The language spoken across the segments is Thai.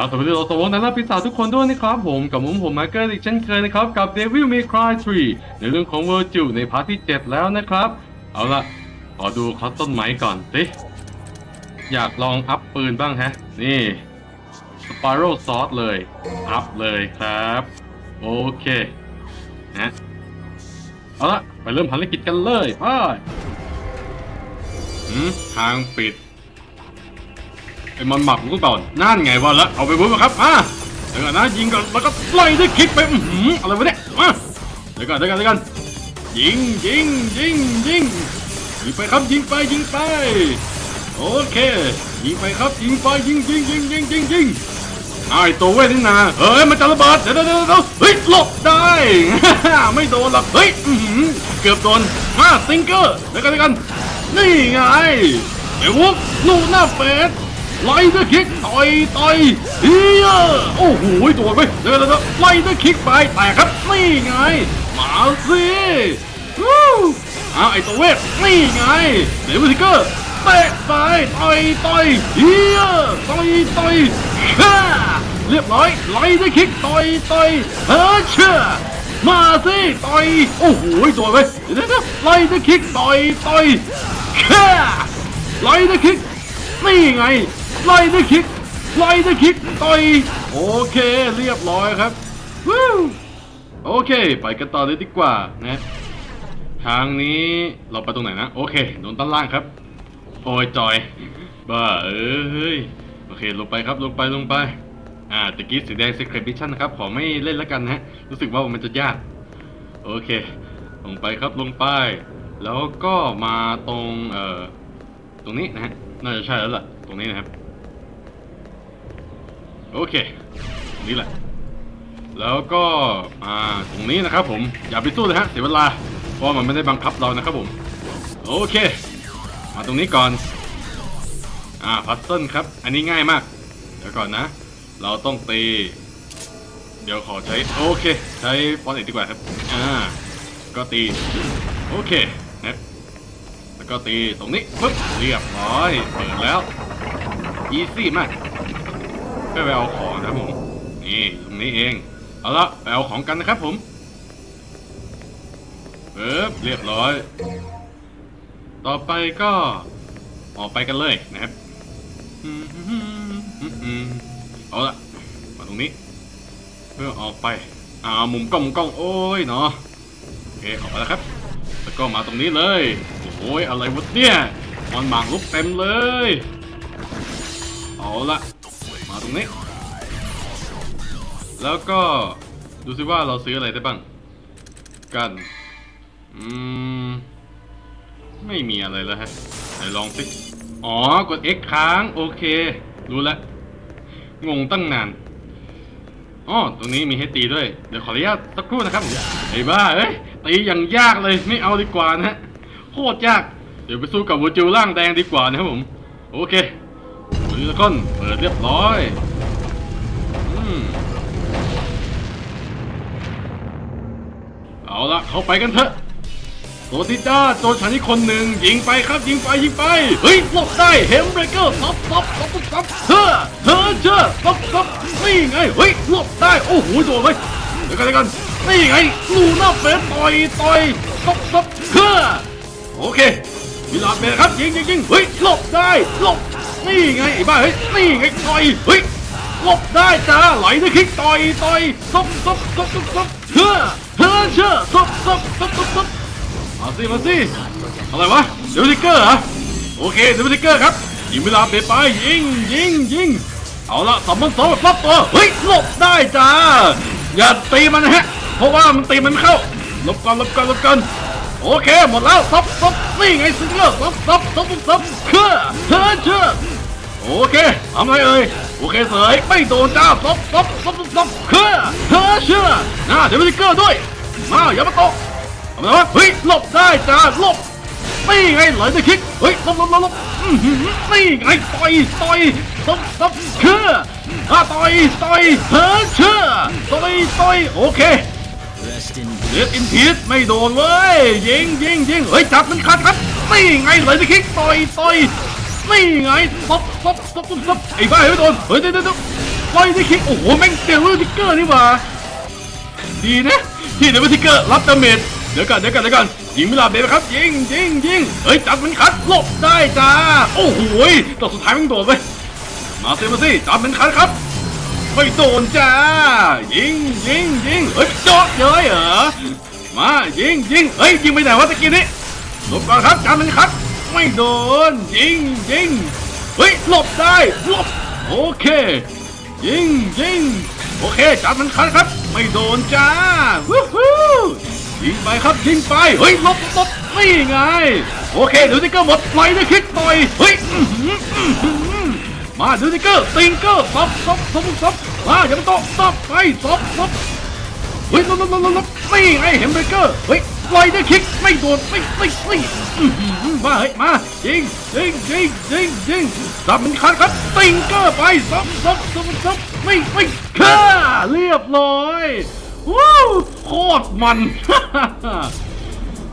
เอาสวัสดีเราสวงนะครับพี่สาวทุกคนด้วยนะครับผมกับผมผมมาเกอร์อีกเช่นเคยนะครับ กับ Devil May Cry 3 ในเรื่องของ Virgil ในพาร์ทที่ 7 แล้วนะครับ เอาละขอดูคอสต้นไม้ก่อนสิ อยากลองอัพปืนบ้างฮะ นี่ Spiral Sword เลย อัพเลยครับ โอเคนะเอาละไปเริ่มภารกิจกันเลยไปหืมทางปิด อ้มันหมักกูก่อนนั่นไงวะละเอาไปบุ้มครับอะเดี๋ยวก่อนนะยิงก่อนแล้วก็ไล่ด้วยคลิกไปอื้อหือะไรวะเนี่ยมาเดี๋ยวก่อนเดี๋ยวก่อนเดี๋ยวก่อนยิงยิงยิงยิงยิงไปครับยิงไปยิงไปโอเคยิงไปครับยิงไปยิงยิงยิงยิงยิงยิงไอตัวเว้ยนี่นาเฮ้ยมันจะระเบิดเดี๋ยวเดี๋ยวเดี๋ยวเฮ้ยหลบได้ ไม่โดนหรอกเฮ้ยอื้อหือเกือบโดนมาสติงเกอร์เดี๋ยวกันเดี๋ยวกันนี่ไงไอ้วุ๊กลูกหน้าเป็ด ไล่ด้วยคิกต่อยต่อยเฮียโอ้โหตัวไปเดี๋ยวเดี๋ยวเดี๋ยวไล่ด้วยคิกไปแตกครับนี่ไง มาสิอ้าวไอตัวเวทนี่ไงเดี๋ยวมิทิกเกอร์เตะไปต่อยต่อยเฮียต่อยต่อยฮ่าเรียบร้อยไล่ด้วยคิกต่อยต่อยเฮ้เชื่อมาสิต่อยโอ้โหตัวไปเดี๋ยวเดี๋ยวเดี๋ยวไล่ด้วยคิกต่อยต่อยฮ่าไล่ด้วยคิกนี่ไง ไล่ด้วยคิกไล่ด้วยคิกต่อยโอเคเรียบร้อยครับวู้โอเค ไปกันต่อเลยดีกว่านะทางนี้เราไปตรงไหนนะ โอเคโดนด้านล่างครับโอ้ยจอยบ้าเอ้ยโอเคลงไปครับลงไปลงไปอ่าตะกี้สีแดง Secret Mission นะครับขอไม่เล่นแล้วกันนะฮะรู้สึกว่ามันจะยาก โอเค ลงไปครับลงไป แล้วก็มาตรงเอ่อตรงนี้นะฮะน่าจะใช่แล้วล่ะ ตรงนี้นะครับ โอเค นี้แหละ แล้วก็อ่าตรงนี้นะครับผม อย่าไปสู้เลยฮะ เสียเวลา เพราะมันไม่ได้บังคับเรานะครับผม โอเค มาตรงนี้ก่อน อ่า พัซเซิลครับ อันนี้ง่ายมาก เดี๋ยวก่อนนะ เราต้องตี เดี๋ยวขอใช้ โอเค ใช้ฟอนต์เอกดีกว่าครับ อ่า ก็ตี โอเคนะแล้วก็ตีตรงนี้ปึ๊บ เรียบร้อย เปิดแล้ว อีซี่มาก เพื่อไปเอาของนะครับผม นี่ตรงนี้เอง เอาละไปเอาของกันนะครับผมปึ๊บเรียบร้อย ต่อไปก็ออกไปกันเลยนะครับเอาละมาตรงนี้ เพื่อออกไปอ่ามุมกล้องมุมกล้องโอ้ยเนาะโอเคออกไปแล้วครับแล้วก็มาตรงนี้เลยโอ้ยอะไรวะเนี่ยมันหมากลุกเต็มเลย เอาละ ตรงนี้ แล้วก็ดูซิว่าเราซื้ออะไรได้บ้าง กันอืมไม่มีอะไรแล้วฮะไหนลองสิอ๋อ กด X ค้าง โอเค รู้แล้วงงตั้งนานอ๋อตรงนี้มีให้ตีด้วย เดี๋ยวขออนุญาตสักครู่นะครับไอ้บ้าเอ้ยตีอย่างยากเลยไม่เอาดีกว่านะฮะโคตรยาก เดี๋ยวไปสู้กับวูจิวร่างแดงดีกว่านะครับผม โอเค ดูละก้นเปิดเรียบร้อยอืมเอาละเข้าไปกันเถอะโซติจ้าโจรฉันอีกคนหนึ่งยิงไปครับยิงไปยิงไป เฮ้ยหลบได้เฮมเบรเกอร์ซับซับซับซับเฮ้อเฮ้อเจ้าซับซับนี่ไงเฮ้ยหลบได้โอ้โหโดนไปเดี๋ยวกันเดี๋ยวกันนี่ไงลูน่าเฟสต่อยต่อยซับซับเฮ้อโอเคมีลาเบรครับยิงยิงยิงเฮ้ยหลบได้หลบ นี่ไงไอ้บ้าเฮ้ยนี่ไงต่อยเฮ้ยหลบได้จ้าไหลด้วยคิกต่อยต่อยซบซบซบซบซบเฮ้อเฮ้อเจ้าซับซบซบซบซบมาสิมาสิอะไรวะเดวิทิกเกอร์เหรอโอเคเดวิทิกเกอร์ครับยิงเวลาเปไปยิงยิงยิงเอาละสองพันสองแบบรับตัวเฮ้ยหลบได้จ้าอย่าตีมันนะฮะเพราะว่ามันตีมันไม่เข้าลบก่อนลบก่อนลบก่อน โอเคหมดแล้วซับซับนี่ไงซิงเกิลซับซับซับซับซับเชื่อเชื่อเชื่อโอเคทำไงเอ่ยโอเคเสยไม่โดนจ้าซับซับซับซับซับเชื่อเชื่อเชื่อนะเดี๋ยวิทิกเกอร์ด้วยมาอย่ามาตกทำไมวะเฮ้ยหลบได้จ้าหลบนี่ไงไหลจะคิกเฮ้ยลบลบลบลบนี่ไงต่อยต่อยตบตบเชื่อต่อยต่อยเฮ้ยเชื่อต่อยต่อยโอเค เด็ดอินทีสไม่โดนเว้ยยิงยิงยิงเฮ้ยจับมันขาดครับนี่ไงไหลจะคิกต่อยต่อยนี่ไงตบตบตบตบตบไอ้บ้าเฮ้ยโดนเฮ้ยเดี๋ยวเดี๋ยวเดี๋ยไล่ได้คิกโอ้โหแม่งเดวิลทิกเกอร์นี่หว่าดีนะที่เดวิลทิกเกอร์รับดาเมจเดี๋ยวก่อนเดี๋ยวก่อนเดี๋ยวก่อนยิงเวลาเบรครับยิงยิงยิงเฮ้ยจับมันคัดหลบได้จ้าโอ้โหยต่อสุดท้ายมันโดดไปมาสิมาสิจับมันคัดครับ ไม่โดนจ้า ยิงยิงยิงเฮ้ยโดดเลยเหรอ มายิงยิงเฮ้ยยิงไปไหนวะตะกี้นี้หลบก่อนครับจับมันคัดไม่โดนยิงยิงเฮ้ยหลบได้หลบโอเค ยิงยิงโอเคจับมันคัดครับ ไม่โดนจ้าวู้ฮู้ยิงไปครับยิงไปเฮ้ยหลบหลบนี่ไง โอเคเดี๋ยวนี้ก็หมดไฟนะคิดต่อยเฮ้ย มาดูนิเกอร์ติงเกอร์ซับซับซับซับมาอย่ามาโตะซับไปซับซับเฮ้ยลบลบลบลบลบนี่ไงเห็นเบเกอร์เฮ้ยไฟได้คิกไม่โดนไม่ไม่ไม่มาเฮ้ยมายิงยิงยิงยิงยิงซับมันคัดครับติงเกอร์ไปซับซับซับซับไม่ไม่ฆ่าเรียบร้อยว้าวโคตรมัน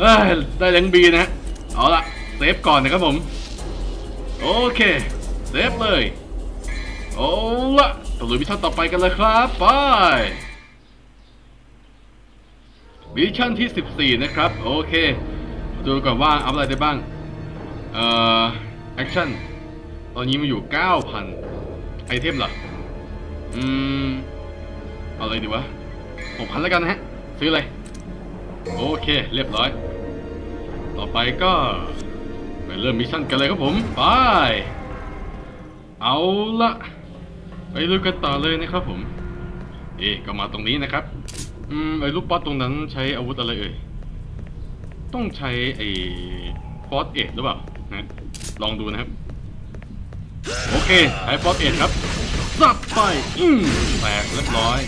เอ้ยได้แรงบีนะฮะเอาละเซฟก่อนนะครับผม โอเค เซฟเลยเอาละตะลุยมิชชั่นต่อไปกันเลยครับ ไปมิชชั่นที่ 14 นะครับ โอเค ดูก่อนว่าอัพอะไรได้บ้าง เอ่อ แอคชั่น ตอนนี้มาอยู่ 9,000 ไอเทมเหรอ อืม เอาอะไรดีวะ 6,000 แล้วกันนะฮะ ซื้อเลย โอเค เรียบร้อย ต่อไปก็ ไปเริ่มมิชชั่นกันเลยครับผม ไป เอาละไปลุยกันต่อเลยนะครับผม เอ๊ก็มาตรงนี้นะครับ อืมไอ้ลูกป๊อตตรงนั้นใช้อาวุธอะไรเอ่ย ต้องใช้ไอ้ฟอสเอ็ดหรือเปล่านะลองดูนะครับ โอเคใช้ฟอสเอ็ดครับสับไปอืมแตกเรียบร้อย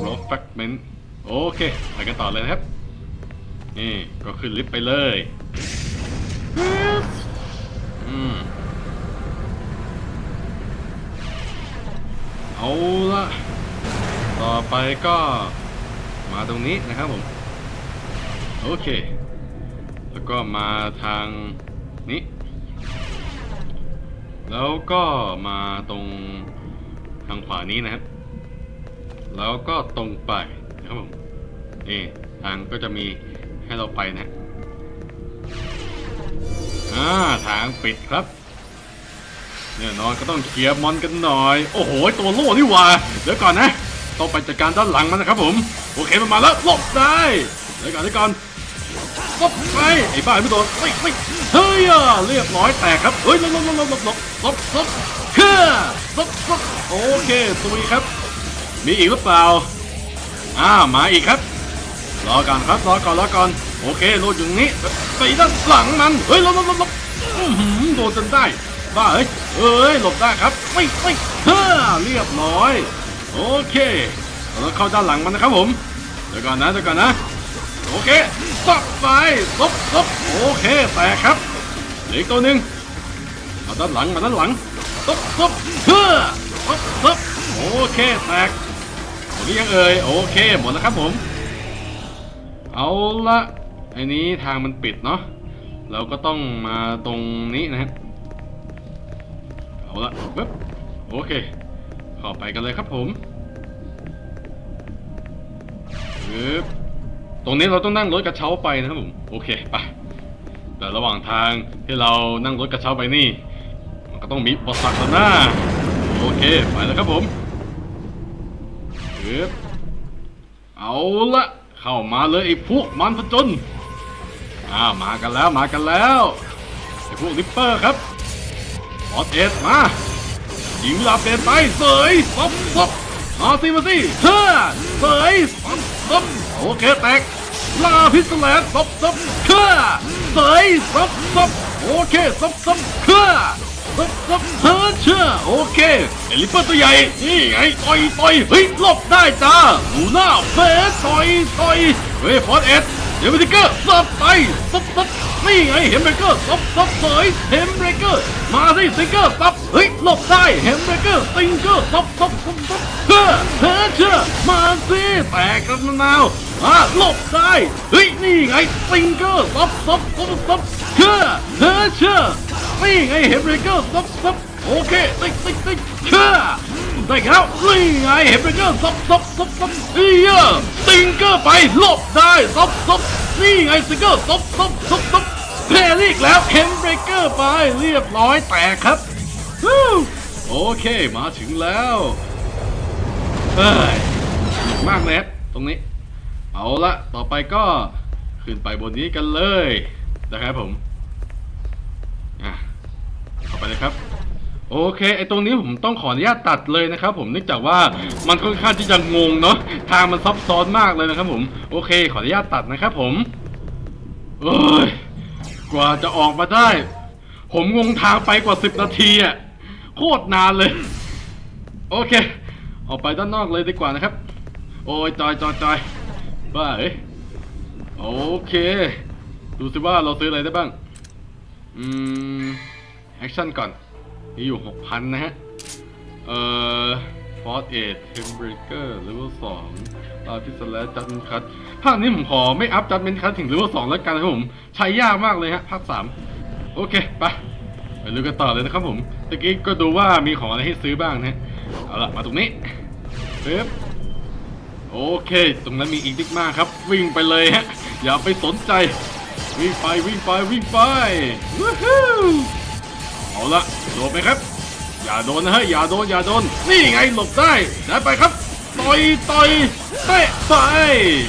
โรแฟกเมนต์โอเคไปกันต่อเลยนะครับ นี่ก็ขึ้นลิฟต์ไปเลยอืม เอาละต่อไปก็มาตรงนี้นะครับผม โอเค แล้วก็มาทางนี้ แล้วก็มาตรงทางขวานี้นะครับ แล้วก็ตรงไปนะครับผมนี่ทางก็จะมีให้เราไปนะอ่าทางปิดครับ เนี่ยนอนก็ต้องเคลียร์มอนกันหน่อย โอ้โห ตัวโล่นี่ว่าเดี๋ยวก่อนนะ ต้องไปจัดการด้านหลังมันนะครับผม โอเคมันมาแล้วหลบได้เดี๋ยวก่อนเดี๋ยวก่อนหลบไปไอ้บ้าไอ้โดนไม่ไม่เฮ้ยเรียบร้อยแตกครับ เฮ้ยหลบหลบหลบหลบหลบหลบลบเฮ้ยหลบหลบโอเคตุยครับ มีอีกหรือเปล่าอ่ามาอีกครับรอก่อนครับรอก่อนรอก่อนโอเคโลดอย่างนี้ไปด้านหลังมันเฮ้ยหลบหลบหลบโดนจนได้ บ้าเฮ้ยเอ้ยหลบได้ครับไม่ไม่เฮ้อเรียบร้อย โอเคเราเข้าด้านหลังมันนะครับผมเดี๋ยวก่อนนะเดี๋ยวก่อนนะ โอเคซับไปซบซบโอเคแตกครับเหลืออีกตัวหนึ่งมาด้านหลังมาด้านหลังซบซบเฮ้อซบซบโอเคแตกหมดหรือยังเอ่ยโอเคหมดแล้วครับผม เอาละไอ้นี้ทางมันปิดเนาะเราก็ต้องมาตรงนี้นะครับ เอาละปึ๊บโอเคเข้าไปกันเลยครับผมปึ๊บตรงนี้เราต้องนั่งรถกระเช้าไปนะครับผมโอเคไปแต่ระหว่างทางที่เรานั่งรถกระเช้าไปนี่ มันก็ต้องมีอุปสรรคแล้วนะโอเคไปแล้วครับผมปึ๊บเอาละเข้ามาเลยไอ้พวกมันผจญอ่ามากันแล้วมากันแล้วไอ้พวกริปเปอร์ครับ ออสเอสมายิงเวลาเปลี่ยนไปเสยซับซับมาสิมาสิเฮ้อเสยซับซับโอเคแตกลาพิสแลนซับซับเฮ้อเสยซับซับโอเคซับซับเฮ้อซับซับเฮ้อเชื่อโอเคเอลิเปอร์ตัวใหญ่นี่ไงต่อยต่อยเฮ้ยหลบได้จ้าหูหน้าเฟสต่อยต่อยเวฟอร์เอสเดี๋ยวมิติเกอร์ซับไปซับซับ นี่ไงเฮมเบรเกอร์ซับซับเสยเฮมเบรเกอร์มาสิสติงเกอร์ซับเฮ้ยหลบได้เฮมเบรเกอร์สติงเกอร์ซับซับซับซับเฮ้อเฮ้อเชื่อมาสิแตกกันมะนาวอ่าหลบได้เฮ้ยนี่ไงสติงเกอร์ซับซับซับซับเฮ้อเฮ้อเชื่อนี่ไงเฮมเบรเกอร์ซับซับโอเคติ๊กติ๊กติ๊กเชื่อได้แล้วนี่ไงเห็นเบรเกอร์ซับซับซับซับเอียสติงเกอร์ไปหลบได้ซับซับ นี่ไงสติงเกอร์ซับซบซบซบเพลลี่อีกแล้วเห็นเบรเกอร์ไปเรียบร้อยแตกครับโอเคมาถึงแล้วเฮ้ยมากเลยครับตรงนี้ เอาละต่อไปก็ขึ้นไปบนนี้กันเลยนะครับผมอะเข้าไปเลยครับ โอเคไอตรงนี้ผมต้องขออนุญาตตัดเลยนะครับผมเนื่องจากว่ามันค่อนข้างที่จะงงเนาะทางมันซับซ้อนมากเลยนะครับผมโอเค ขออนุญาตตัดนะครับผมเอ้ยกว่าจะออกมาได้ ผมงงทางไปกว่า 10 นาทีอะโคตรนานเลย โอเค ออกไปด้านนอกเลยดีกว่านะครับ โอ้ยจอยจอยจอยบ้าเอ้ยโอเค ดูสิว่าเราซื้ออะไรได้บ้าง อืม แอคชั่นก่อน มีอยู่ 6,000 นะฮะ เอ่อฟอร์เอทเทมเบรเกอร์เลเวลสองตาพิสแลจัดเมนคัทภาคนี้ผมขอไม่อัพจัดเมนคัทถึงเลเวลสองแล้วกันนะครับผม ใช้ยากมากเลยฮะ ภาคสามโอเค ไปไปลุยกันต่อเลยนะครับผมตะกี้ก็ดูว่ามีของอะไรให้ซื้อบ้างนะฮะเอาละมาตรงนี้ปึ๊บโอเค ตรงนั้นมีอีกนิดมากครับ วิ่งไปเลยฮะ อย่าไปสนใจ วิ่งไปวิ่งไปวิ่งไปวู้ฮู้ เอาละโดนไปครับ อย่าโดนนะฮะอย่าโดนอย่าโดน นี่ไงหลบได้ได้ไปครับต่อยต่อยเตะไป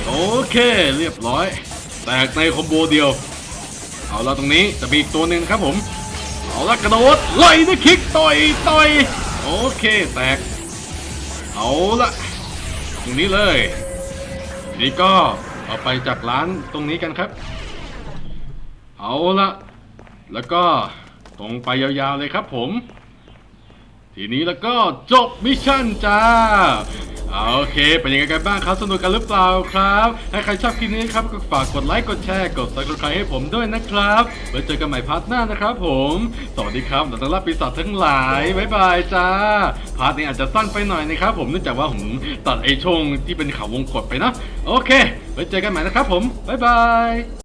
โอเคเรียบร้อย แตกในคอมโบเดียว เอาละตรงนี้จะมีอีกตัวหนึ่งครับผม เอาละกระโดดไล่ด้วยคิกต่อยต่อยโอเคแตก เอาละตรงนี้เลยทีนี้ก็เอาไปจากร้านตรงนี้กันครับ เอาละแล้วก็ ตรงไปยาวๆเลยครับผม ทีนี้แล้วก็จบมิชชั่นจ้าโอเค เป็นยังไงกันบ้างครับ สนุกกันหรือเปล่าครับ ถ้าใครชอบคลิปนี้ครับก็ฝากกดไลค์ กดแชร์ กด subscribe ให้ผมด้วยนะครับ ไว้เจอกันใหม่พาร์ทหน้านะครับผม สวัสดีครับนักต้อนรับปีศาจทั้งหลาย บ๊ายบายจ้า พาร์ทนี้อาจจะสั้นไปหน่อยนะครับผม เนื่องจากว่าผมตัดไอช่วงที่เป็นเขาวงกดไปนะ โอเค ไว้เจอกันใหม่นะครับผม บ๊ายบาย